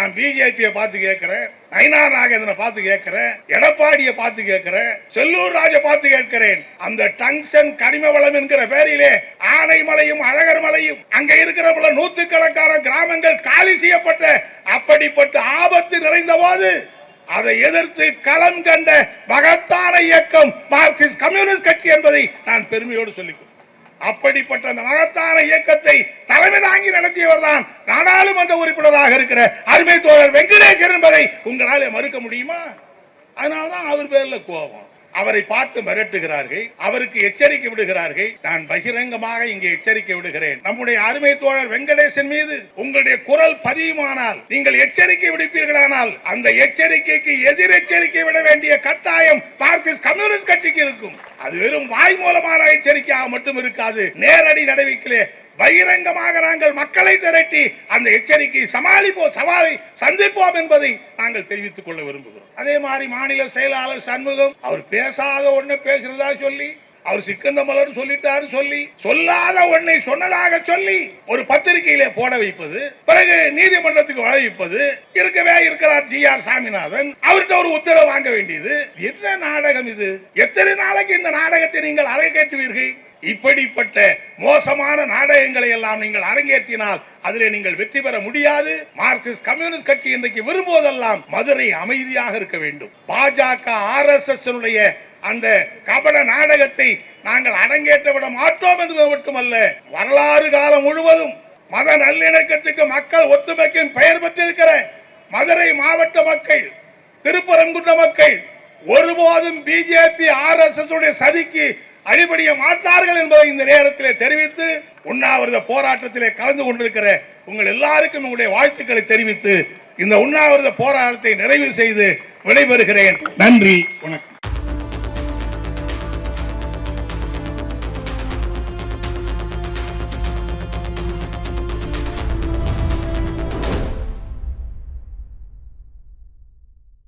நான் பிஜேபியை பார்த்து கேட்கிறேன் நயனா நாகேந்திரனை பார்த்து கேட்கிறேன் எடப்பாடியை பார்த்து கேட்கிறேன் செல்லூர் ராஜ பார்த்து கேட்கிறேன். அந்த டங்ஷன் கனிம வளம் என்கிற பேரிலே ஆனைமலையும் அழகர் மலையும் அங்க இருக்கிற பல நூற்றுக்கணக்கான கிராமங்கள் காலி செய்யப்பட்ட அப்படிப்பட்ட ஆபத்து நிறைந்த போது அதை எதிர்த்து களம் கண்ட மகத்தான இயக்கம் மார்க்சிஸ்ட் கம்யூனிஸ்ட் கட்சி என்பதை நான் பெருமையோடு சொல்லிக் அப்படிப்பட்ட அந்த மகத்தான இயக்கத்தை தலைமை தாங்கி நடத்தியவர் தான் நாடாளுமன்ற உறுப்பினராக இருக்கிற அருமை தோழர் வெங்கடேசன் என்பதை உங்களால் மறுக்க முடியுமா? அதனால்தான் அவர் பேர்ல கோபம். அவரை பார்த்து மிரட்டுகிறார்கள் அவருக்கு எச்சரிக்கை விடுகிறார்கள். நான் பகிரங்கமாக இங்கே எச்சரிக்கை விடுகிறேன். நம்முடைய அருமை தோழர் வெங்கடேசன் மீது உங்களுடைய குரல் பதியுமானால் நீங்கள் எச்சரிக்கை விடுப்பீர்களானால் அந்த எச்சரிக்கைக்கு எதிர் எச்சரிக்கை விட வேண்டிய கட்டாயம் மார்க்சிஸ்ட் கம்யூனிஸ்ட் கட்சிக்கு இருக்கும். அது வெறும் வாய் மூலமான எச்சரிக்கையாக மட்டும் இருக்காது நேரடி நடவடிக்கையிலே பகிரங்கமாக நாங்கள் மக்களை திரட்டி அந்த எச்சரிக்கை சமாளிப்போம் சவாலை சந்திப்போம் என்பதை நாங்கள் தெரிவித்துக் கொள்ள விரும்புகிறோம். அதே மாதிரி மாநில செயலாளர் சண்முகம் அவர் பேசாத ஒண்ணு பேசுறதா சொல்லி அவர் சிக்கந்த மலர் சொல்லிட்டாரு சொல்லி சொல்லாத ஒன்னை சொன்னதாக சொல்லி ஒரு பத்திரிகையிலே போட வைப்பது பிறகு நீதிமன்றத்துக்கு வழங்கிப்பது இருக்கவே இருக்கிறார் ஜி ஆர் சாமிநாதன். அவர்கிட்ட ஒரு உத்தரவு வாங்க வேண்டியது என்ன நாடகம் இது? எத்தனை நாளைக்கு இந்த நாடகத்தை நீங்கள் அரங்கேற்றுவீர்கள்? இப்படிப்பட்ட மோசமான நாடகங்களை எல்லாம் நீங்கள் அரங்கேற்றினால் அதிலே நீங்கள் வெற்றி பெற முடியாது. மார்க்சிஸ்ட் கம்யூனிஸ்ட் கட்சி இன்றைக்கு விரும்புவதெல்லாம் மதுரை அமைதியாக இருக்க வேண்டும். பாஜக ஆர் எஸ் எஸ் அந்த கபட நாடகத்தை நாங்கள் அரங்கேற்ற விட மாட்டோம் என்பது மட்டுமல்ல வரலாறு காலம் முழுவதும் மத நல்லிணக்கத்துக்கு மக்கள் ஒத்துமைக்கும் பெயர் பெற்றிருக்கிற மதுரை மாவட்ட மக்கள் திருப்பரங்குன்ற மக்கள் ஒருபோதும் பிஜேபி ஆர் எஸ் எஸ் சதிக்கு அடிபடிய மாட்டார்கள் என்பதை இந்த நேரத்திலே தெரிவித்து உண்ணாவிரத போராட்டத்திலே கலந்து கொண்டிருக்கிற உங்கள் எல்லாருக்கும் உங்களுடைய வாழ்த்துக்களை தெரிவித்து இந்த உண்ணாவிரத போராட்டத்தை நிறைவு செய்து விடைபெறுகிறேன். நன்றி வணக்கம்.